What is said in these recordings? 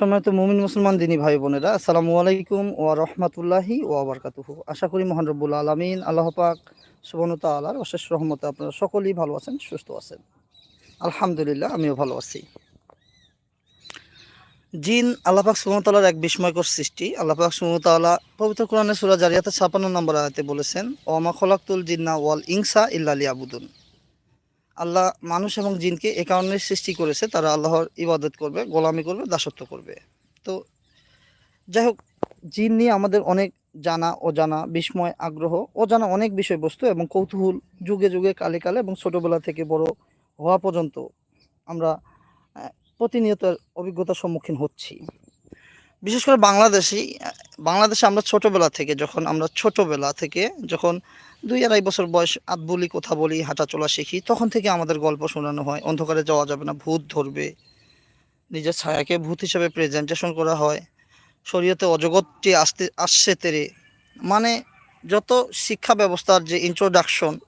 সম্মানিত মুমিন মুসলমান দিনী ভাই বোনেরা। আসসালামু আলাইকুম ও রহমতুল্লাহি ও আবরকাতুহু আশা করি মহান রব্বুল আলমিন, আল্লাহ পাক সুবনতা আল্লাহর অশেষ রহমতে আপনারা সকলেই ভালো আছেন, সুস্থ আছেন। আলহামদুলিল্লাহ, আমিও ভালো আছি। জিন আল্লাপাক সুমতালার এক বিস্ময়কর সৃষ্টি। আল্লাপাক সুমতাল্লাহ পবিত্র কোরআনের সুরা জারিয়াতে ছাপান্ন নম্বর আয়াতে বলেছেন ওমা খলাকুল জিন্না ওয়াল ইংসা ইল্লালি আবুদুন আল্লাহ মানুষ এবং জিনকে এ কারণে সৃষ্টি করেছে, তারা আল্লাহর ইবাদত করবে, গোলামি করবে, দাসত্ব করবে। তো যাই হোক, জিন নিয়ে আমাদের অনেক জানা, অজানা, বিস্ময়, আগ্রহ, অজানা অনেক বিষয়বস্তু এবং কৌতূহল যুগে যুগে, কালে কালে এবং ছোটোবেলা থেকে বড় হওয়া পর্যন্ত আমরা প্রতিনিয়ত অভিজ্ঞতার সম্মুখীন হচ্ছি। বিশেষ করে বাংলাদেশি, বাংলাদেশে আমরা ছোটবেলা থেকে, যখন আমরা ছোটবেলা থেকে, যখন দুই আড়াই বছর বয়স আত বলি কথা বলি হাঁটা চলা শিখি তখন থেকে আমাদের গল্প শোনানো হয়। অন্ধকারে যাওয়া যাবে না, ভূত ধরবে। নিজের ছায়াকে ভূত হিসেবে প্রেজেন্টেশন করা হয়। শরীয়তে অজগতটি আসতে, আসছে তেরে। মানে যত শিক্ষা ব্যবস্থার যে ইন্ট্রোডাকশন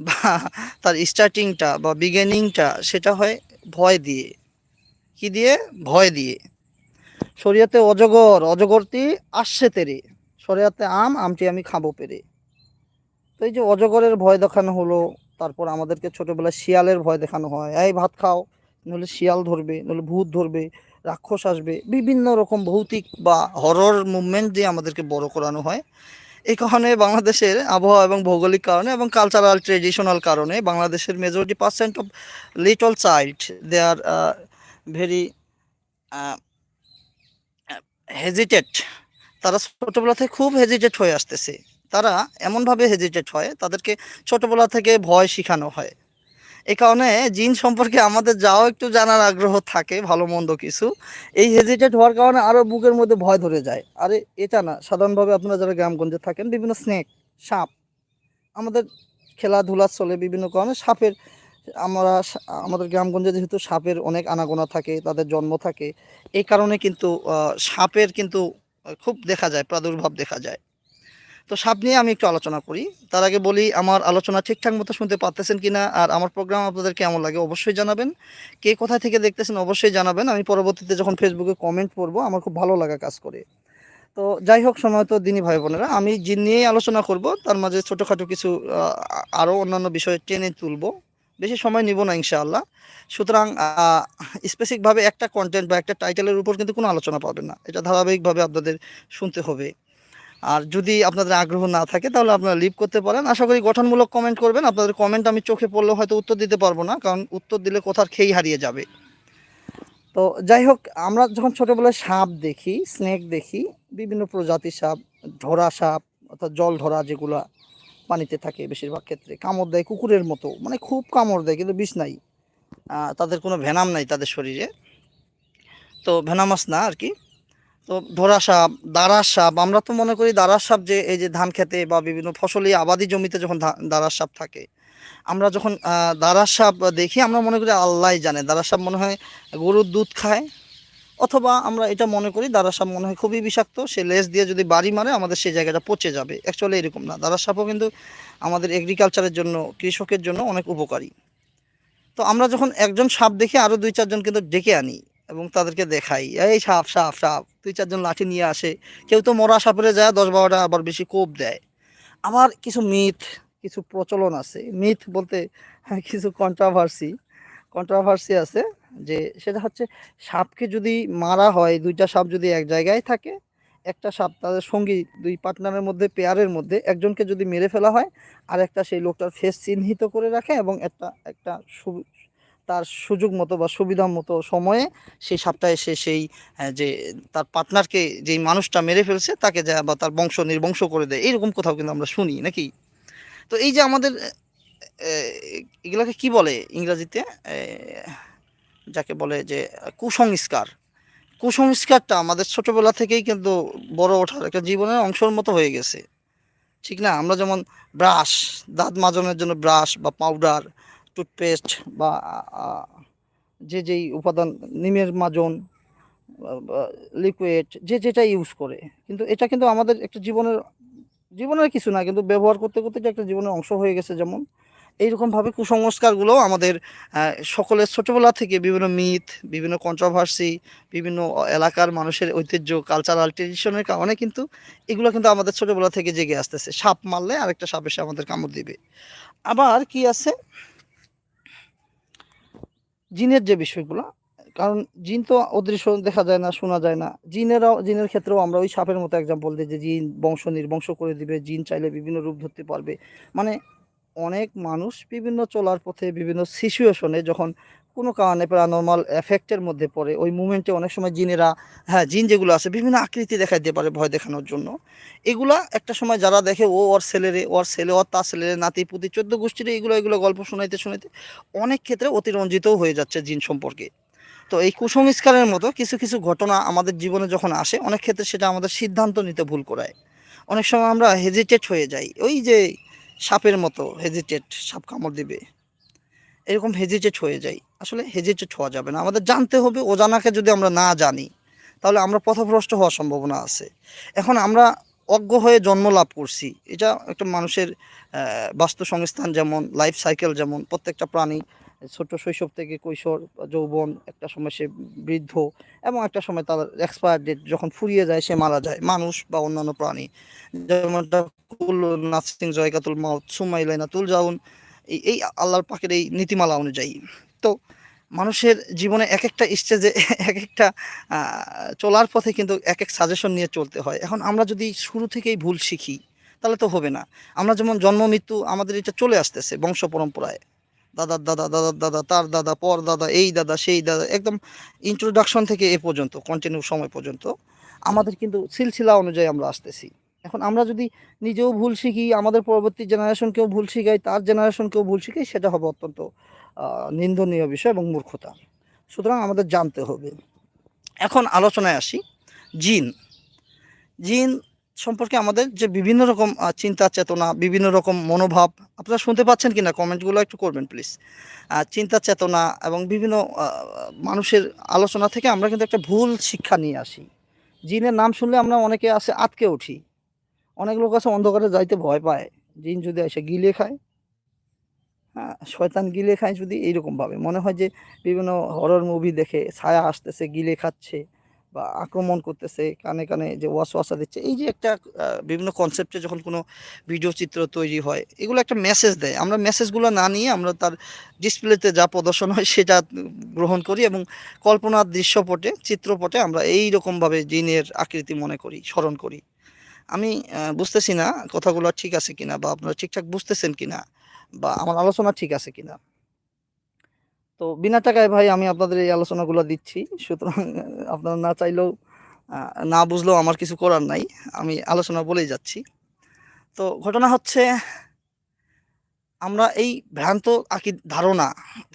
বা তার স্টার্টিংটা বা বিগিনিংটা সেটা হয় ভয় দিয়ে। কি দিয়ে? ভয় দিয়ে। শরীয়তে অজগর, অজগরটি আসছে তেরে। শরীয়তে আম, আমটি আমি খাব পেরে। তো এই যে অজগরের ভয় দেখানো হলো, তারপর আমাদেরকে ছোটোবেলায় শিয়ালের ভয় দেখানো হয়। এই ভাত খাও, নইলে শিয়াল ধরবে, নইলে ভূত ধরবে, রাক্ষস আসবে, বিভিন্ন রকম ভৌতিক বা হরর মুভমেন্ট দিয়ে আমাদেরকে বড় করানো হয়। এই কারণে বাংলাদেশের আবহাওয়া এবং ভৌগোলিক কারণে এবং কালচারাল ট্রেডিশনাল কারণে বাংলাদেশের majority percent of little child they are very hesitate তারা ছোটোবেলা থেকে খুব হেজিটেট হয়ে আসতেছে। তারা এমনভাবে হেজিটেট হয়, তাদেরকে ছোটোবেলা থেকে ভয় শেখানো হয়। এই কারণে জিন সম্পর্কে আমাদের যাও একটু জানার আগ্রহ থাকে, ভালো মন্দ কিছু। এই হেজিটেট হওয়ার কারণে আরও বুকের মধ্যে ভয় ধরে যায়। আরে, এটা না। সাধারণভাবে আপনারা যারা গ্রামগঞ্জে থাকেন, বিভিন্ন স্নেক সাপ, আমাদের খেলাধুলা চলে বিভিন্ন কারণে সাপের, আমরা আমাদের গ্রামগঞ্জে যেহেতু সাপের অনেক আনাগোনা থাকে, তাদের জন্ম থাকে এই কারণে কিন্তু সাপের কিন্তু খুব দেখা যায়, প্রাদুর্ভাব দেখা যায়। তো সাপ নিয়ে আমি একটু আলোচনা করি। তার আগে বলি, আমার আলোচনা ঠিকঠাক মতো শুনতে পারতেছেন কি না আর আমার প্রোগ্রাম আপনাদের কেমন লাগে অবশ্যই জানাবেন। কে কোথা থেকে দেখতেছেন অবশ্যই জানাবেন। আমি পরবর্তীতে যখন ফেসবুকে কমেন্ট করব, আমার খুব ভালো লাগা কাজ করে। তো যাই হোক, সময় তো দিনী ভাই বোনেরা, আমি জিন নিয়েই আলোচনা করব, তার মাঝে ছোটোখাটো কিছু আরও অন্যান্য বিষয় টেনে তুলব। বেশি সময় নিব না ইনশাআল্লাহ। সুতরাং স্পেসিফিকভাবে একটা কন্টেন্ট বা একটা টাইটেলের উপর কিন্তু কোনো আলোচনা পাবেন না। এটা ধারাবাহিকভাবে আপনাদের শুনতে হবে। আর যদি আপনাদের আগ্রহ না থাকে, তাহলে আপনারা লিভ করতে পারেন। আশা করি গঠনমূলক কমেন্ট করবেন। আপনাদের কমেন্ট আমি চোখে পড়লেও হয়তো উত্তর দিতে পারব না, কারণ উত্তর দিলে কোথার খেই হারিয়ে যাবে। তো যাই হোক, আমরা যখন ছোটোবেলায় সাপ দেখি স্নেক দেখি, বিভিন্ন প্রজাতির সাপ ঢোরা সাপ, অর্থাৎ জল ধরা যেগুলা পানিতে থাকে বেশিরভাগ ক্ষেত্রে, কামড় দেয় কুকুরের মতো। মানে খুব কামড় দেয়, কিন্তু বিষ নাই। তাদের কোনো ভেনাম নাই তাদের শরীরে। তো ভেনামাস না আর কি। তো ধরা সাপ দাঁড়ার সাপ, আমরা তো মনে করি দাঁড়ার সাপ যে এই যে ধান খেতে বা বিভিন্ন ফসলি আবাদি জমিতে যখন দাঁড়ার সাপ থাকে, আমরা যখন দাঁড়ার সাপ দেখি, আমরা মনে করি আল্লাহ জানে। দাঁড়ার সাপ মনে হয় গরুর দুধ খায়, অথবা আমরা এটা মনে করি দাঁড়ার সাপ মনে হয় খুবই বিষাক্ত, সে লেজ দিয়ে যদি বাড়ি মারে, আমাদের সেই জায়গাটা পচে যাবে। অ্যাকচুয়ালি এরকম না। দাঁড়ার সাপও কিন্তু আমাদের এগ্রিকালচারের জন্য, কৃষকের জন্য অনেক উপকারী। তো আমরা যখন একজন সাপ দেখি আরও দুই চারজন কিন্তু ডেকে আনি। এবং তাদেরকে দেখাই এই সাপ সাপ সাপ দুই চারজন লাঠি নিয়ে আসে কেউ তো মরা সাপেরে যায় দশ বারোটা আবার বেশি কোপ দেয়। আবার কিছু মিথ কিছু প্রচলন আছে। মিথ বলতে হ্যাঁ, কিছু কন্ট্রাভার্সি কন্ট্রাভার্সি আছে যে সেটা হচ্ছে সাপকে যদি মারা হয় দুইটা সাপ যদি এক জায়গায় থাকে একটা সাপ তাদের সঙ্গী দুই পার্টনারের মধ্যে পেয়ারের মধ্যে একজনকে যদি মেরে ফেলা হয় আর একটা সেই লোকটার ফেস চিহ্নিত করে রাখে এবং একটা একটা তার সুযোগ মতো বা সুবিধা মতো সময়ে সেই সাপটা এসে সেই যে তার পার্টনারকে যেই মানুষটা মেরে ফেলছে তাকে যা বা তার বংশ নির্বংশ করে দেয়। এইরকম কোথাও কিন্তু আমরা শুনি নাকি? তো এই যে আমাদের এগুলোকে এগুলাকে কি বলে ইংরাজিতে? যাকে বলে যে কুসংস্কার। কুসংস্কারটা আমাদের ছোটোবেলা থেকেই কিন্তু বড় ওঠার একটা জীবনের অংশের মতো হয়ে গেছে। ঠিক না? আমরা যেমন ব্রাশ, দাঁত মাজনের জন্য ব্রাশ বা পাউডার টুথপেস্ট বা যে যেই উপাদান, নিমের মাজন লিকুইড যে যেটা ইউজ করে। কিন্তু এটা কিন্তু আমাদের একটা জীবনের জীবনের কিছু না, কিন্তু ব্যবহার করতে করতে এটা একটা জীবনের অংশ হয়ে গেছে যেমন, এইরকমভাবে কুসংস্কারগুলো আমাদের সকলের ছোটোবেলা থেকে বিভিন্ন মিথ বিভিন্ন কন্ট্রোভার্সি বিভিন্ন এলাকার মানুষের ঐতিহ্য কালচারাল ট্রেডিশনের কারণে কিন্তু এগুলো কিন্তু আমাদের ছোটোবেলা থেকে জেগে আসতেছে। সাপ মারলে আরেকটা সাপ এসে আমাদের কামড় দিবে। আবার কি আছে? জিনের যে বিষয়গুলো, কারণ জিন তো অদৃশ্য দেখা যায় না, শোনা যায় না। জিনেরাও, জিনের ক্ষেত্রেও আমরা ওই সাপের মতো এক্সাম্পল দিই যে জিন বংশ নির্বংশ করে দিবে, জিন চাইলে বিভিন্ন রূপ ধরতে পারবে। মানে অনেক মানুষ বিভিন্ন চলার পথে, বিভিন্ন সিচুয়েশনে যখন কোনো কারণে প্যারানর্মাল এফেক্টের মধ্যে পড়ে। ওই মুমেন্টে অনেক সময় জিনেরা হ্যাঁ জিন যেগুলো আছে, বিভিন্ন আকৃতি দেখাই দিতে পারে ভয় দেখানোর জন্য। এগুলা একটা সময় যারা দেখে, ও ওর ছেলেরে, ওর ছেলে ওর তার ছেলেরে নাতি, পুতি, চোদ্দ গোষ্ঠীরে এগুলো এগুলো গল্প শোনাইতে শোনাইতে অনেক ক্ষেত্রে অতিরঞ্জিতও হয়ে যাচ্ছে জিন সম্পর্কে। তো এই কুসংস্কারের মতো কিছু কিছু ঘটনা আমাদের জীবনে যখন আসে, অনেক ক্ষেত্রে সেটা আমাদের সিদ্ধান্ত নিতে ভুল করায়। অনেক সময় আমরা হেজিটেট হয়ে যাই। ওই যে সাপের মতো হেজিটেট সাপ কামড় দিবে। এরকম হেজিটেট হয়ে যাই। আসলে হেজিটেট হওয়া যাবে না। আমাদের জানতে হবে, অজানাকে যদি আমরা না জানি, তাহলে আমরা পথভ্রষ্ট হওয়ার সম্ভাবনা আছে। এখন আমরা অজ্ঞ হয়ে জন্ম লাভ করছি। এটা একটা মানুষের বাস্তু সংস্থান যেমন লাইফ সাইকেল যেমন, প্রত্যেকটা প্রাণী ছোট শৈশব থেকে কৈশোর, যৌবন, একটা সময় সে বৃদ্ধ এবং একটা সময় তার এক্সপায়ার ডেট যখন ফুরিয়ে যায় সে মারা যায়। মানুষ বা অন্যান্য প্রাণী, যেমন নাসিং, জয়কাতুল মাউত সুমাইলাইনা তুল জাউন, এই এই আল্লাহর পাকের এই নীতিমালা অনুযায়ী। তো মানুষের জীবনে এক একটা স্টেজে এক একটা চলার পথে কিন্তু এক এক সাজেশন নিয়ে চলতে হয়। এখন আমরা যদি শুরু থেকেই ভুল শিখি, তাহলে তো হবে না। আমরা যেমন জন্ম, মৃত্যু আমাদের এটা চলে আসতেছে বংশ পরম্পরায়। দাদার দাদা দাদার দাদা, তার দাদা, পর দাদা, এই দাদা, সেই দাদা, একদম ইন্ট্রোডাকশন থেকে এ পর্যন্ত কন্টিনিউ সময় পর্যন্ত আমাদের কিন্তু সিলসিলা অনুযায়ী আমরা আসতেছি। এখন আমরা যদি নিজেও ভুল শিখি, আমাদের পরবর্তী জেনারেশনকেও ভুল শিখাই তার জেনারেশনকেও ভুল শিখাই সেটা হবে অত্যন্ত নিন্দনীয় বিষয় এবং মূর্খতা। সুতরাং আমাদের জানতে হবে। এখন আলোচনায় আসি। জিন। জিন সম্পর্কে আমাদের যে বিভিন্ন রকম চিন্তা, চেতনা, বিভিন্ন রকম মনোভাব, আপনারা শুনতে পাচ্ছেন কি না কমেন্টগুলো একটু করবেন, প্লিজ। চিন্তা, চেতনা এবং বিভিন্ন মানুষের আলোচনা থেকে আমরা কিন্তু একটা ভুল শিক্ষা নিয়ে আসি। জিনের নাম শুনলে আমরা অনেকে আসে আটকে উঠি। অনেক লোক আছে অন্ধকারে যাইতে ভয় পায়। জিন যদি এসে গিলে খায় শয়তান গিলে খায় যদি এইরকমভাবে। মনে হয় যে বিভিন্ন হরর মুভি দেখে ছায়া আসতেছে, গিলে খাচ্ছে বা আক্রমণ করতেছে, কানে কানে যে ওয়াস ওয়াসা দিচ্ছে। এই যে একটা বিভিন্ন কনসেপ্টে যখন কোনো ভিডিও চিত্র তৈরি হয়, এগুলো একটা মেসেজ দেয়। আমরা মেসেজগুলো না নিয়ে আমরা তার ডিসপ্লেতে যা প্রদর্শন হয় সেটা গ্রহণ করি এবং কল্পনার দৃশ্যপটে, চিত্রপটে আমরা এই রকমভাবে জিনের আকৃতি মনে করি, স্মরণ করি। আমি বুঝতেছি না কথাগুলো ঠিক আছে কিনা বা আপনারা ঠিকঠাক বুঝতেছেন কিনা। বা আমার আলোচনা ঠিক আছে কিনা। তো বিনা টাকায় ভাই আমি আপনাদের এই আলোচনাগুলো দিচ্ছি। সুতরাং আপনারা না চাইলেও না বুঝলেও আমার কিছু করার নাই। আমি আলোচনা বলেই যাচ্ছি। তো ঘটনা হচ্ছে, আমরা এই ভ্রান্ত আকি ধারণা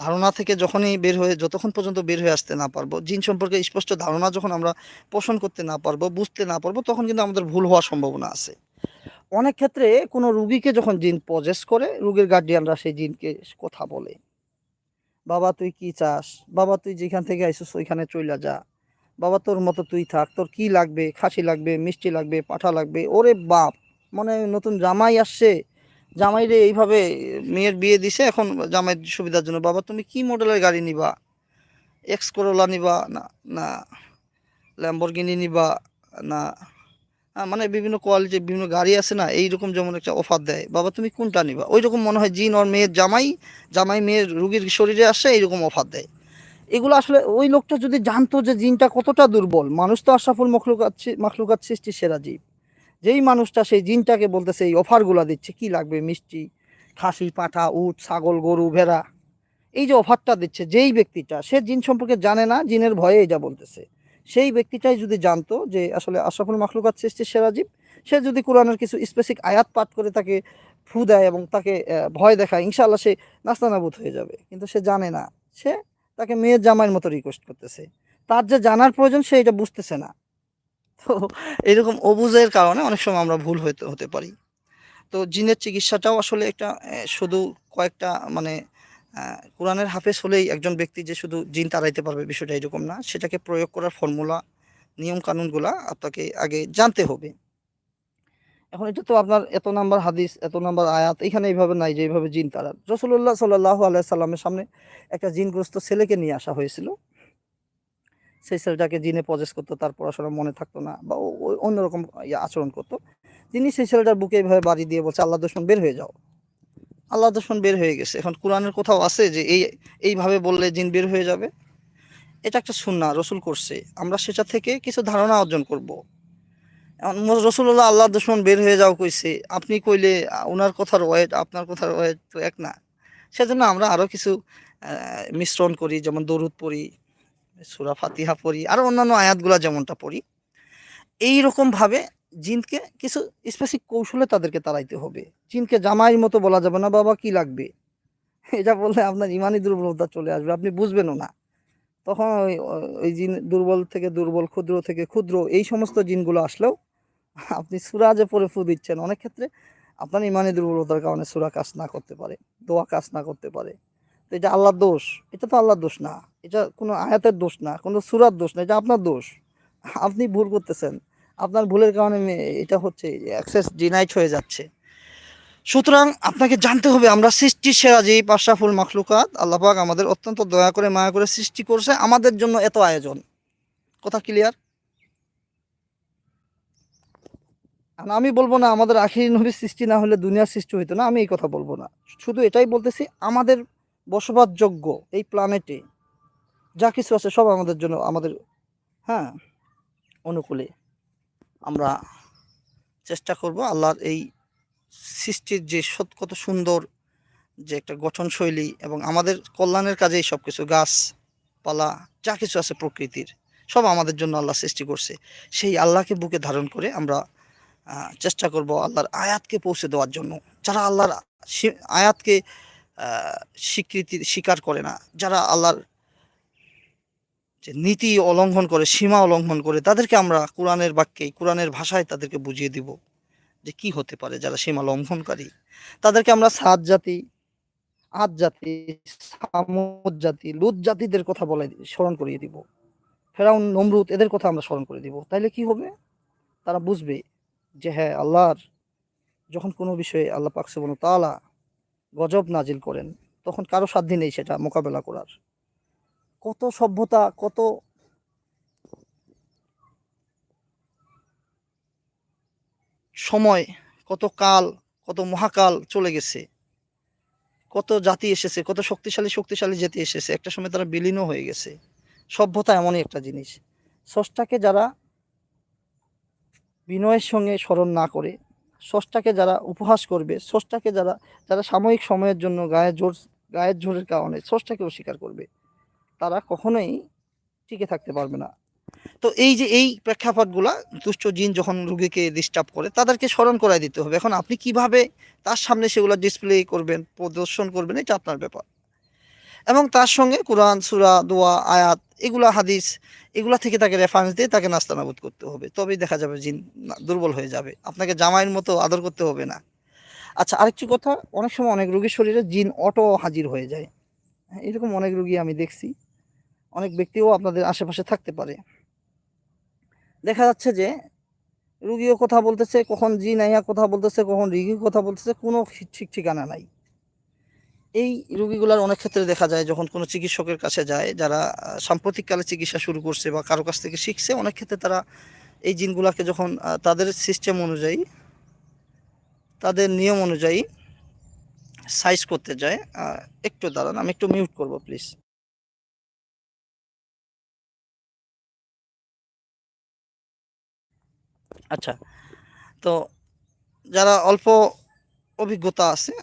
ধারণা থেকে যখনই বের হয়ে, যতক্ষণ পর্যন্ত বের হয়ে আসতে না পারব, জিন সম্পর্কে স্পষ্ট ধারণা যখন আমরা পোষণ করতে না পারব, বুঝতে না পারব, তখন কিন্তু আমাদের ভুল হওয়ার সম্ভাবনা আছে। অনেক ক্ষেত্রে কোনো রুগীকে যখন জিন পজেস করে, রুগীর গার্ডিয়ানরা সেই জিনকে কথা বলে। বাবা, তুই কি চাস? বাবা, তুই যেখান থেকে আইসিস ওইখানে চইলা যা। বাবা, তোর মতো তুই থাক। তোর কি লাগবে? খাসি লাগবে? মিষ্টি লাগবে? পাঠা লাগবে? ওরে বাপ! মানে নতুন জামাই আসছে। জামাই রে, এইভাবে মেয়ের বিয়ে দিছে, এখন জামাইয়ের সুবিধার জন্য। বাবা, তুমি কি মডেলের গাড়ি নিবা? এক্স করোলা নিবা? না না। ল্যাম্বরগিনি নিবা? না। মানে বিভিন্ন কোয়ালিটির বিভিন্ন গাড়ি আছে না, এইরকম যেমন একটা অফার দেয়। বাবা, তুমি কোনটা নিবা? ওই রকম মনে হয় জিন ওর মেয়ের জামাই জামাই মেয়ের রুগীর শরীরে আসে, এইরকম অফার দেয়। এগুলো আসলে ওই লোকটা যদি জানতো যে জিনটা কতটা দুর্বল, মানুষ তো আশরাফুল মখলুকাত মখলুকাত সৃষ্টি সেরা জীব। যেই মানুষটা সেই জিনটাকে বলতেছে, এই অফারগুলো দিচ্ছে, কি লাগবে? মিষ্টি, খাসি, পাঁঠা, উট, ছাগল, গরু, ভেড়া। এই যে অফারটা দিচ্ছে, যেই ব্যক্তিটা, সে জিন সম্পর্কে জানে না, জিনের ভয়ে এটা বলতেছে। সেই ব্যক্তিটাই যদি জানতো যে আসলে আশরাফুল মাখলুকাত সৃষ্টির সেরা জীব, সে যদি কোরআনের কিছু স্পেসিক আয়াত পাঠ করে তাকে ফু দেয় এবং তাকে ভয় দেখায়, ইনশাআল্লাহ সে নাস্তানাবুদ হয়ে যাবে। কিন্তু সে জানে না। সে তাকে মেয়ের জামাইয়ের মতো রিকোয়েস্ট করতেছে। তার যে জানার প্রয়োজন, সে এটা বুঝতেছে না। তো এরকম অবুঝের কারণে অনেক সময় আমরা ভুল হতে হতে পারি। তো জিনের চিকিৎসাটাও আসলে একটা শুধু কয়েকটা মানে কোরআনের হাফেজ হলেই একজন ব্যক্তি যে শুধু জিন তাড়াইতে পারবে বিষয়টা এরকম না, সেটাকে প্রয়োগ করার ফর্মুলা, নিয়ম কানুনগুলা আপনাকে আগে জানতে হবে। এখন এটা তো আপনার এত নাম্বার হাদিস, এত নাম্বার আয়াত, এখানে এইভাবে নাই যে এইভাবে জিন তারা রসুল্লাহ সাল্লাহ আলাই সাল্লামের সামনে একটা জিনগ্রস্ত ছেলেকে নিয়ে আসা হয়েছিল। সেই ছেলেটাকে জিনে পজেস করতো, তার পড়াশোনা মনে থাকতো না বা অন্যরকম আচরণ করতো। তিনি সেই ছেলেটার বুকে এইভাবে বাড়ি দিয়ে বলছে, আল্লাহ দুশ্মন, বের হয়ে যাও। আল্লাহ দুশ্মন বের হয়ে গেছে। এখন কোরআনের কোথাও আছে যে এই, এইভাবে বললে জিন বের হয়ে যাবে? এটা একটা সুন্না রসুল করছে। আমরা সেটা থেকে কিছু ধারণা অর্জন করব। রসুল্লাহ আল্লাহ দুশ্মন বের হয়ে যাও কইছে। আপনি কইলে ওনার কথার ওয়েট আপনার কথার ওয়েট তো এক না। সেজন্য আমরা আরও কিছু মিশ্রণ করি, যেমন দরুদ পড়ি, সুরা ফাতিহা পড়ি আরও অন্যান্য আয়াতগুলা যেমনটা পড়ি। এই রকমভাবে জিনকে কিছু স্পেসিফিক কৌশলে তাদেরকে তাড়াইতে হবে। জিনকে জামাইয়ের মতো বলা যাবে না, বাবা, কি লাগবে? এটা বললে আপনার ইমানই দুর্বলতা চলে আসবে, আপনি বুঝবেনও না। তখন ওই ওই জিন দুর্বল থেকে দুর্বল, ক্ষুদ্র থেকে ক্ষুদ্র, এই সমস্ত জিনগুলো আসলেও আপনি সুরা যে পরে ফু দিচ্ছেন, অনেক ক্ষেত্রে আপনার ইমানি দুর্বলতার কারণে সুরা কাজ না করতে পারে, দোয়া কাজ না করতে পারে। তো এটা আল্লাহর দোষ, এটা তো আল্লাহর দোষ না, এটা কোনো আয়াতের দোষ না, কোনো সুরার দোষ না, এটা আপনার দোষ। আপনি ভুল করতেছেন আপনার ভুলের কারণে এটা হচ্ছে অ্যাক্সেস ডিনাইট হয়ে যাচ্ছে। সুতরাং আপনাকে জানতে হবে, আমরা সৃষ্টির সেরা যে পাশাফুল মাখলুকাত আল্লাপাক আমাদের অত্যন্ত দয়া করে, মায়া করে সৃষ্টি করছে, আমাদের জন্য এত আয়োজন। কথা ক্লিয়ার আমি বলব না, আমাদের আখিরি নবীর সৃষ্টি না হলে দুনিয়ার সৃষ্টি হইতো না, আমি এই কথা বলব না। শুধু এটাই বলতেছি, আমাদের বসবাসযোগ্য এই প্ল্যানেটে যা কিছু আছে সব আমাদের জন্য, আমাদের হ্যাঁ অনুকূলে। আমরা চেষ্টা করব আল্লাহর এই সৃষ্টির যে কত সুন্দর যে একটা গঠনশৈলী এবং আমাদের কল্যাণের কাজে সব কিছু গাছপালা যা কিছু আছে প্রকৃতির, সব আমাদের জন্য আল্লাহ সৃষ্টি করছে। সেই আল্লাহকে বুকে ধারণ করে আমরা চেষ্টা করব আল্লাহর আয়াতকে পৌঁছে দেওয়ার জন্য। যারা আল্লাহর আয়াতকে স্বীকৃতি, স্বীকার করে না, যারা আল্লাহর যে নীতি অলঙ্ঘন করে, সীমা অলঙ্ঘন করে তাদেরকে আমরা কোরআনের বাক্যে, কোরআনের ভাষায় তাদেরকে বুঝিয়ে দিব যে কি হতে পারে যারা সীমা লঙ্ঘনকারী। তাদেরকে আমরা সাত জাতি, আট জাতি, সামুদ জাতি, লুত জাতিদের কথা বলে স্মরণ করিয়ে দিব। ফেরাউন, নমরুদ এদের কথা আমরা স্মরণ করে দিব। তাইলে কি হবে? তারা বুঝবে যে হ্যাঁ আল্লাহর যখন কোনো বিষয়ে আল্লাহ পাক সুবহানাহু ওয়া তাআলা গজব নাজিল করেন, তখন কারও সাধ্য নেই সেটা মোকাবেলা করার। কত সভ্যতা, কত সময়, কত কাল, কত মহাকাল চলে গেছে। কত জাতি এসেছে, কত শক্তিশালী শক্তিশালী জাতি এসেছে। একটা সময় তারা বিলীনও হয়ে গেছে। সভ্যতা এমনই একটা জিনিস। স্রষ্টাকে যারা বিনয়ের সঙ্গে স্মরণ না করে, স্রষ্টাকে যারা উপহাস করবে, স্রষ্টাকে যারা যারা সাময়িক সময়ের জন্য গায়ে জোর, গায়ের জোরের কারণে স্রষ্টাকে অস্বীকার করবে। তারা কখনোই টিকে থাকতে পারবে না। তো এই যে এই প্রেক্ষাপটগুলা দুষ্ট জিন যখন রুগীকে ডিস্টার্ব করে তাদেরকে স্মরণ করাই দিতে হবে। এখন আপনি কীভাবে তার সামনে সেগুলো ডিসপ্লে করবেন প্রদর্শন করবেন এটা আপনার ব্যাপার। এবং তার সঙ্গে কোরআন সুরা দোয়া আয়াত এগুলা হাদিস এগুলা থেকে তাকে রেফারেন্স দিয়ে তাকে নাস্তানাবুদ করতে হবে। তবেই দেখা যাবে জিন দুর্বল হয়ে যাবে। আপনাকে জামাইয়ের মতো আদর করতে হবে না। আচ্ছা আরেকটি কথা অনেক সময় অনেক রুগীর শরীরে জিন অটো হাজির হয়ে যায়। হ্যাঁ, এরকম অনেক রুগী আমি দেখছি। অনেক ব্যক্তিও আপনাদের আশেপাশে থাকতে পারে। দেখা যাচ্ছে যে রুগীও কথা বলতেছে, কখন জি নাইয়া কথা বলতেছে, কখন রিগি কথা বলতেছে, কোনো ঠিক ঠিকানা নাই। এই রুগীগুলার অনেক ক্ষেত্রে দেখা যায়, যখন কোনো চিকিৎসকের কাছে যায়, যারা সাম্প্রতিককালে চিকিৎসা শুরু করছে বা কারও কাছ থেকে শিখছে, অনেক ক্ষেত্রে তারা এই জিনগুলাকে যখন তাদের সিস্টেম অনুযায়ী, তাদের নিয়ম অনুযায়ী সাইজ করতে যায়। একটু দাঁড়ান, আমি একটু মিউট করব প্লিজ আচ্ছা। তো যারা অল্প অভিজ্ঞতা আছে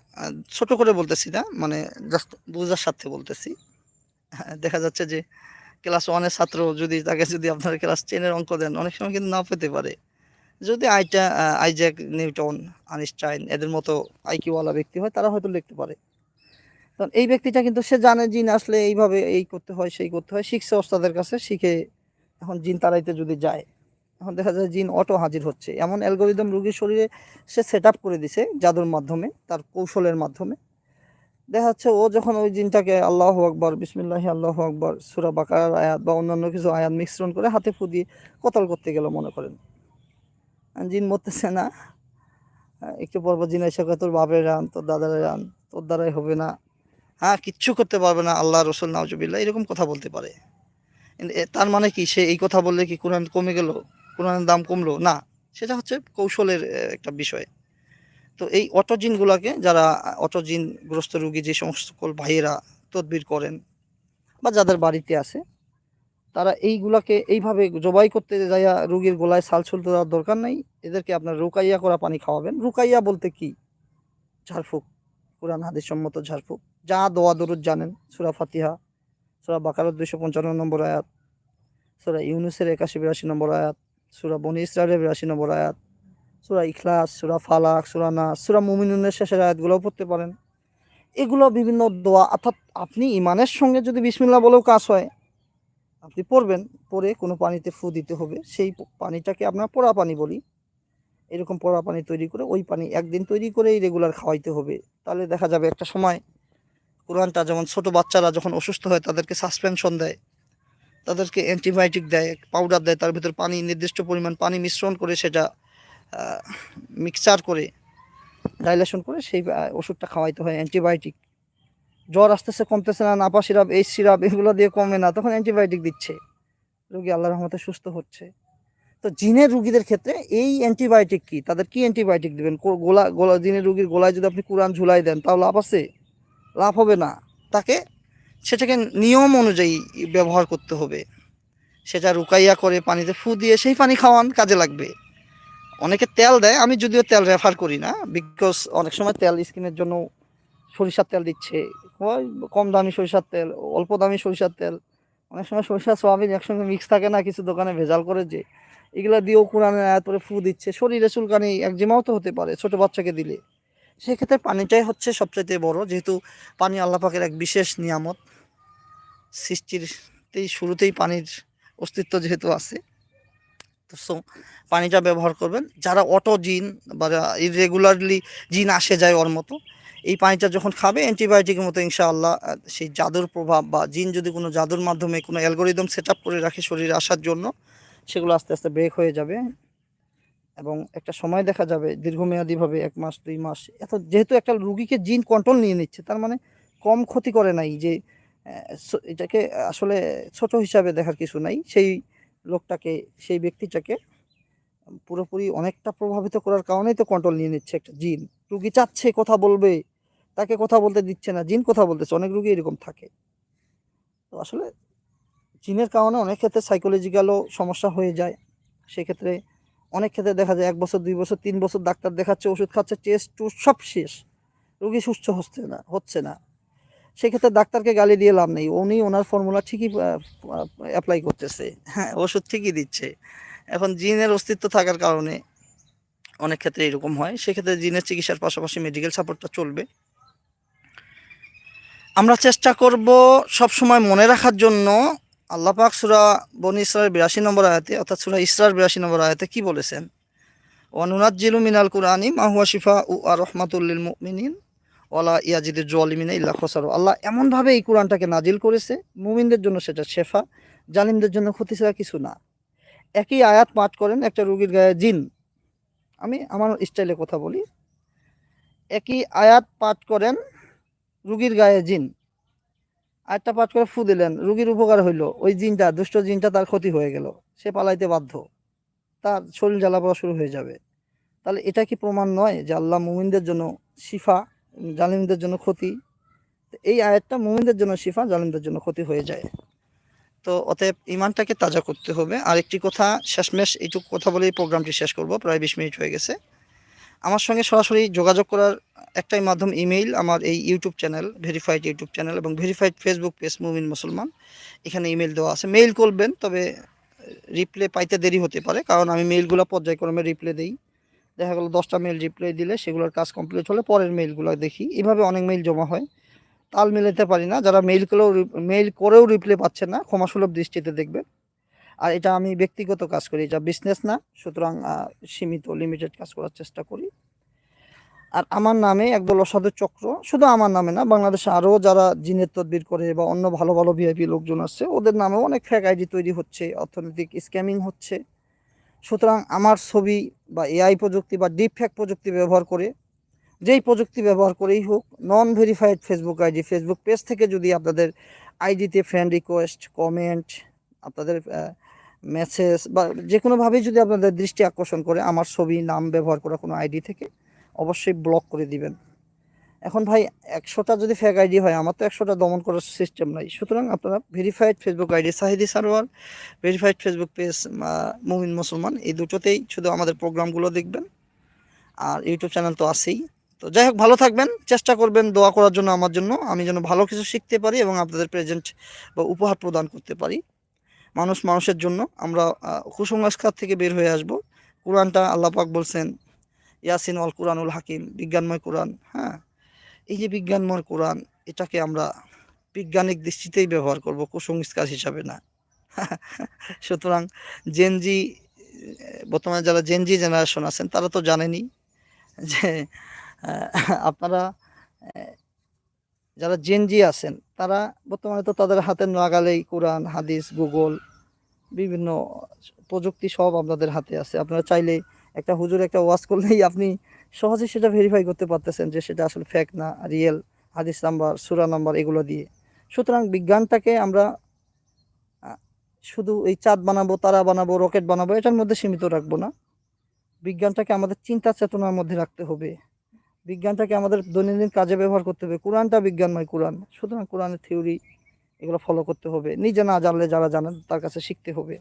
ছোট করে বলতেছি না মানে জাস্ট বোঝার সাথে বলতেছি। হ্যাঁ, দেখা যাচ্ছে যে ক্লাস ওয়ানের ছাত্র যদি তাকে যদি আপনারা ক্লাস টেনের অঙ্ক দেন অনেক সময় কিন্তু না পেতে পারে। যদি আইটা আইজ্যাক নিউটন আইনস্টাইন এদের মতো আইকিওয়ালা ব্যক্তি হয় তারা হয়তো লিখতে পারে। কারণ এই ব্যক্তিটা কিন্তু সে জানে জিন আসলে এইভাবে এই করতে হয় সেই করতে হয় শিখছে ওস্তাদের কাছে শিখে এখন জিন তাড়াইতে যদি যায় এখন দেখা যায় জিন অটো হাজির হচ্ছে। এমন অ্যালগোরিদম রোগীর শরীরে সে সেট করে দিছে জাদুর মাধ্যমে, তার কৌশলের মাধ্যমে। দেখা যাচ্ছে ও যখন ওই জিনটাকে আল্লাহ আকবর, বিসমিল্লাহ আল্লাহ আকবর, সুরা বাকার আয়াত বা অন্যান্য কিছু আয়াত মিশ্রণ করে হাতে ফু দিয়ে কতল করতে গেল মনে করেন। জিন মরতেছে না। একটু পর পর জিন এসে তোর বাপের রান, তোর দাদার রান, তোর দ্বারাই হবে না। হ্যাঁ কিচ্ছু করতে পারবে না আল্লাহ রসুল, নাউজুবিল্লাহ। এরকম কথা বলতে পারে। তার মানে কি, সে এই কথা বললে কি কোরআন কমে গেল? কোরআনের দাম কমলো? না, সেটা হচ্ছে কৌশলের একটা বিষয়। তো এই অটোজিনগুলোকে যারা, অটোজিনগ্রস্ত রুগী যে সমস্ত সকল ভাইয়েরা তদবির করেন বা যাদের বাড়িতে আছে, তারা এইগুলাকে এইভাবে জবাই করতে যাইয়া রুগীর গোলায় গলায় সালসুল দেওয়ার দরকার নেই। এদেরকে আপনার রুকাইয়া করা পানি খাওয়াবেন। রুকাইয়া বলতে কি? ঝাড়ফুঁক, কোরআন, হাদিস সম্মত ঝাড়ফুঁক। যা দোয়া দরুদ জানেন, সুরা ফাতিহা, সুরা বাকারত দুইশো পঞ্চান্ন নম্বর আয়াত, সুরা ইউনুসের একাশি বিরাশি নম্বর আয়াত সুরা বনি ইসরায়েলের বিরাশি নম্বর আয়াত, সুরা ইখলাস, সুরা ফালাক, সুরা নাস, সুরা মুমিনুনের শেষের আয়াতগুলোও পড়তে পারেন। এগুলো বিভিন্ন দোয়া, অর্থাৎ আপনি ইমানের সঙ্গে যদি বিসমিল্লা বলেও কাজ হয়, আপনি পড়বেন পরে কোনো পানিতে ফু দিতে হবে, সেই পানিটাকে আমরা পোড়া পানি বলি। এরকম পোড়া পানি তৈরি করে ওই পানি একদিন তৈরি করেই রেগুলার খাওয়াইতে হবে। তাহলে দেখা যাবে একটা সময় কোরআনটা যেমন ছোট বাচ্চারা যখন অসুস্থ হয়, তাদেরকে সাসপেনশন দেয়। তাদেরকে অ্যান্টিবায়োটিক দেয় পাউডার দেয়, তার ভিতর পানি, নির্দিষ্ট পরিমাণ পানি মিশ্রণ করে সেটা মিক্সচার করে ডাইলেশন করে সেই ওষুধটা খাওয়াইতে হয়, অ্যান্টিবায়োটিক। জ্বর আস্তে আস্তে কমতেছে না, নাপা সিরাপ, এই সিরাপ, এগুলো দিয়ে কমে না, তখন অ্যান্টিবায়োটিক দিচ্ছে। রোগী আল্লাহ রহমতে সুস্থ হচ্ছে। তো জিনের রুগীদের ক্ষেত্রে এই অ্যান্টিবায়োটিক কি? তাদের কি অ্যান্টিবায়োটিক দিবেন? গোলা গোলা, জিনের রুগীর গোলায় যদি আপনি কোরআন ঝুলাই দেন, তাও লাভ আছে? লাভ হবে না। তাকে সেটাকে নিয়ম অনুযায়ী ব্যবহার করতে হবে। সেটা রুকাইয়া করে পানিতে ফু দিয়ে সেই পানি খাওয়ান কাজে লাগবে। অনেকে তেল দেয়, আমি যদিও তেল রেফার করি না বিকজ অনেক সময় তেল স্কিনের জন্য সরিষার তেল দিচ্ছে। কম দামি সরিষার তেল, অল্প দামি সরিষার তেল। অনেক সময় সরিষা সোয়াবিন একসঙ্গে মিক্স থাকে না, কিছু দোকানে ভেজাল করে যে, এগুলা দিয়েও কোরআনের আয়াত করে ফু দিচ্ছে। শরীরে চুলকানি একজিমাও তো হতে পারে ছোট বাচ্চাকে দিলে। সেক্ষেত্রে পানিটাই হচ্ছে সবচাইতে বড়, যেহেতু পানি আল্লাহ পাকের এক বিশেষ নিয়ামত। সৃষ্টিরতেই শুরুতেই পানির অস্তিত্ব যেহেতু আছে, তো পানিটা ব্যবহার করবেন। যারা অটো জিন বা ইরেগুলারলি জিন আসে যায় ওর মতো, এই পানিটা যখন খাবে অ্যান্টিবায়োটিকের মতো ইনশাআল্লাহ সেই জাদুর প্রভাব বা জিন যদি কোনো জাদুর মাধ্যমে কোনো অ্যালগোরিদম সেট করে রাখে শরীরে আসার জন্য, সেগুলো আস্তে আস্তে ব্রেক হয়ে যাবে। এবং একটা সময় দেখা যাবে, দীর্ঘমেয়াদীভাবে এক মাস, দুই মাস, এত যেহেতু একটা রুগীকে জিন কন্ট্রোল নিয়ে নিচ্ছে, তার মানে কম ক্ষতি করে নাই যে এটাকে আসলে ছোট হিসাবে দেখার কিছু নাই, সেই লোকটাকে, সেই ব্যক্তিটাকে পুরোপুরি অনেকটা প্রভাবিত করার কারণেই তো কন্ট্রোল নিয়ে নিচ্ছে একটা জিন। রুগী চাচ্ছে, কথা বলবে, তাকে কথা বলতে দিচ্ছে না, জিন কথা বলতেছে, অনেক রুগী এরকম থাকে। তো আসলে জিনের কারণে অনেক ক্ষেত্রে সাইকোলজিক্যালও সমস্যা হয়ে যায়, সেক্ষেত্রে অনেক ক্ষেত্রে দেখা যায় এক বছর, দুই বছর, তিন বছর ডাক্তার দেখাচ্ছে, ওষুধ খাচ্ছে, টেস্ট টুস সব শেষ। রুগী সুস্থ হচ্ছে না হচ্ছে না। সেক্ষেত্রে ডাক্তারকে গালি দিয়ে লাভ নেই। উনি ওনার ফর্মুলা ঠিকই অ্যাপ্লাই করতেছে। হ্যাঁ ওষুধ ঠিকই দিচ্ছে। এখন জিনের অস্তিত্ব থাকার কারণে অনেক ক্ষেত্রে এরকম হয়। সেক্ষেত্রে জিনের চিকিৎসার পাশাপাশি মেডিকেল সাপোর্টটা চলবে। আমরা চেষ্টা করব সব সময় মনে রাখার জন্য আল্লাহ পাক সুরা বনি ইসরার বিরাশি নম্বর আয়াতে, অর্থাৎ সুরা ইসরার বিরাশি নম্বর আয়াতে কি বলেছেন? ওয়ানুনাজ্জিলু মিনাল কুরআনি মা হুয়া শিফা উ আর রহমাতুল্লিল মুমিনিন ওয়ালা ইয়াজিদুল জলিমিনা ইল্লা খসারু। আল্লাহ এমনভাবে এই কোরআনটাকে নাজিল করেছে, মুমিনদের জন্য সেটা শেফা, জালিমদের জন্য ক্ষতি ছাড়া কিছু না। একই আয়াত পাঠ করেন একটা রুগীর গায়ে জিন। আমি আমার স্টাইলে কথা বলি। একই আয়াত পাঠ করেন রুগীর গায়ে জিন। আয়াতটা পাঠ করে ফু দিলেন, রুগীর উপকার হইল। ওই জিনটা, দুষ্ট জিনটা তার ক্ষতি হয়ে গেল। সে পালাইতে বাধ্য। তার শরীর জ্বালা পড়া শুরু হয়ে যাবে। তাহলে এটা কি প্রমাণ নয় যে আল্লাহ মুমিনদের জন্য শিফা, জালিমদের জন্য ক্ষতি? এই আয়াতটা মুমিনদের জন্য শিফা, জালিমদের জন্য ক্ষতি হয়ে যায়। তো অতএব ইমানটাকে তাজা করতে হবে। আর একটি কথা, শেষমেশ এইটুকু কথা বলেই প্রোগ্রামটি শেষ করব। প্রায় বিশ মিনিট হয়ে গেছে। আমার সঙ্গে সরাসরি যোগাযোগ করার একটাই মাধ্যম ইমেইল, আমার এই YouTube channel verified YouTube channel এবং verified Facebook page Momin Musalman. এখানে ইমেল দেওয়া আছে। মেইল করবেন, তবে রিপ্লে পাইতে দেরি হতে পারে, কারণ আমি মেইলগুলো পর্যায়ক্রমে রিপ্লে দিই। দেখা গেলো দশটা মেইল রিপ্লাই দিলে সেগুলোর কাজ কমপ্লিট হলে পরের মেইলগুলো দেখি। এভাবে অনেক মেইল জমা হয়। তাল মিলাতে পারি না। যারা মেইল করেও মেইল করেও রিপ্লে পাচ্ছে না ক্ষমাসুলভ দৃষ্টিতে দেখবেন। আর এটা আমি ব্যক্তিগত কাজ করি, এটা বিজনেস না, সুতরাং সীমিত লিমিটেড কাজ করার চেষ্টা করি। আর আমার নামে একদল অসাধু চক্র, শুধু আমার নামে না, বাংলাদেশে আরও যারা জিনের তদবির করে বা অন্য ভালো ভালো ভিআইপি লোকজন আছে, ওদের নামেও অনেক ফ্যাক আইডি তৈরি হচ্ছে, অর্থনৈতিক স্ক্যামিং হচ্ছে। সুতরাং আমার ছবি বা এআই প্রযুক্তি বা ডিপফ্যাক প্রযুক্তি ব্যবহার করে, যেই প্রযুক্তি ব্যবহার করেই হোক non verified Facebook ID Facebook page থেকে যদি আপনাদের আইডিতে ফ্রেন্ড রিকোয়েস্ট কমেন্ট আপনাদের মেসেজ বা যে কোনোভাবেই যদি আপনাদের দৃষ্টি আকর্ষণ করে আমার ছবি, নাম ব্যবহার করা কোনো আইডি থেকে, অবশ্যই ব্লক করে দিবেন। এখন ভাই, একশোটা যদি ফেক আইডি হয়, আমার তো একশোটা দমন করার সিস্টেম নাই। সুতরাং আপনারা verified Facebook ID Sahidi Sarowar verified Facebook page Momin Musalman এই দুটোতেই শুধু আমাদের প্রোগ্রামগুলো দেখবেন। আর ইউটিউব চ্যানেল তো আছেই। তো যাই হোক, ভালো থাকবেন, চেষ্টা করবেন দোয়া করার জন্য আমার জন্য। আমি যেন ভালো কিছু শিখতে পারি এবং আপনাদের প্রেজেন্ট বা উপহার প্রদান করতে পারি। মানুষ মানুষের জন্য আমরা কুসংস্কার থেকে বের হয়ে আসব। কোরআনটা আল্লাহ পাক বলছেন, ইয়াসিন অল কোরআনুল হাকিম, বিজ্ঞানময় কোরআন হ্যাঁ? এই যে বিজ্ঞানময় কোরআন, এটাকে আমরা বৈজ্ঞানিক দৃষ্টিতেই ব্যবহার করব, কুসংস্কার হিসাবে না। সুতরাং জেনজি বর্তমানে যারা জেনজি জেনারেশন আছেন, তারা তো জানেনই যে আপনারা যারা জেনজি আছেন, তারা বর্তমানে তো তাদের হাতের নাগালেই কোরআন, হাদিস, গুগল বিভিন্ন প্রযুক্তি সব আপনাদের হাতে আছে। আপনারা চাইলে একটা হুজুর একটা ওয়াজ করলেই আপনি সহজে সেটা ভেরিফাই করতে পারতেছেন যে সেটা আসলে ফ্যাক না রিয়েল হাদিস নাম্বার, সুরা নাম্বার এগুলো দিয়ে। সুতরাং বিজ্ঞানটাকে আমরা শুধু এই চাঁদ বানাবো, তারা বানাবো রকেট বানাবো, এটার মধ্যে সীমিত রাখব না। বিজ্ঞানটাকে আমাদের চিন্তা চেতনার মধ্যে রাখতে হবে। বিজ্ঞানটাকে আমাদের দৈনন্দিন কাজে ব্যবহার করতে হবে। কোরআনটা বিজ্ঞানময় কোরআন। সুতরাং কোরআনের থিওরি এগুলো ফলো করতে হবে। নিজে না জানলে যারা জানেন তার কাছে শিখতে হবে।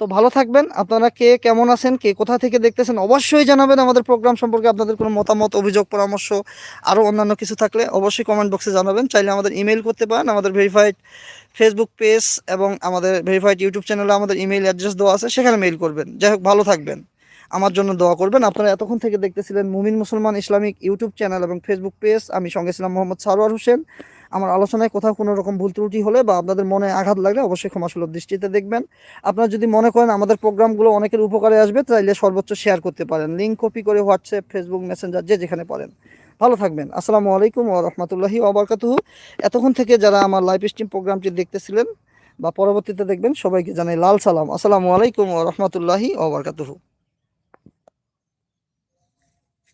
তো ভালো থাকবেন। আপনারা কে, কেমন আছেন, কে কোথা থেকে দেখতেছেন অবশ্যই জানাবেন আমাদের প্রোগ্রাম সম্পর্কে। আপনাদের কোনো মতামত, অভিযোগ, পরামর্শ আরও অন্যান্য কিছু থাকলে অবশ্যই কমেন্ট বক্সে জানাবেন। চাইলে আমাদের ইমেল করতে পারেন। আমাদের ভেরিফাইড ফেসবুক পেজ এবং আমাদের ভেরিফাইড ইউটিউব চ্যানেলে আমাদের ইমেল অ্যাড্রেস দেওয়া আছে। সেখানে মেইল করবেন। যাই হোক, ভালো থাকবেন। আমার জন্য দোয়া করবেন। আপনারা এতক্ষণ থেকে দেখতেছিলেন Momin Musalman Islamic YouTube channel এবং ফেসবুক পেজ আমি সঙ্গে ছিলাম মোহাম্মদ সারোয়ার হোসেন। আমার আলোচনায় কোথাও কোনো রকম ভুল ত্রুটি হলে বা আপনাদের মনে আঘাত লাগলে অবশ্যই ক্ষমাসুলভ দৃষ্টিতে দেখবেন। আপনারা যদি মনে করেন আমাদের প্রোগ্রামগুলো অনেকের উপকারে আসবে, তাইলে সর্বোচ্চ শেয়ার করতে পারেন। লিঙ্ক কপি করে হোয়াটসঅ্যাপ ফেসবুক মেসেঞ্জার যে যেখানে পারেন। ভালো থাকবেন। আসসালামু আলাইকুম ও রহমতুল্লাহি ওবরকাতুহু এতক্ষণ থেকে যারা আমার লাইভ স্ট্রিম প্রোগ্রামটি দেখতেছিলেন বা পরবর্তীতে দেখবেন, সবাইকে জানাই লাল সালাম। আসসালামু আলাইকুম ও রহমতুল্লাহি ওবরকাতুহু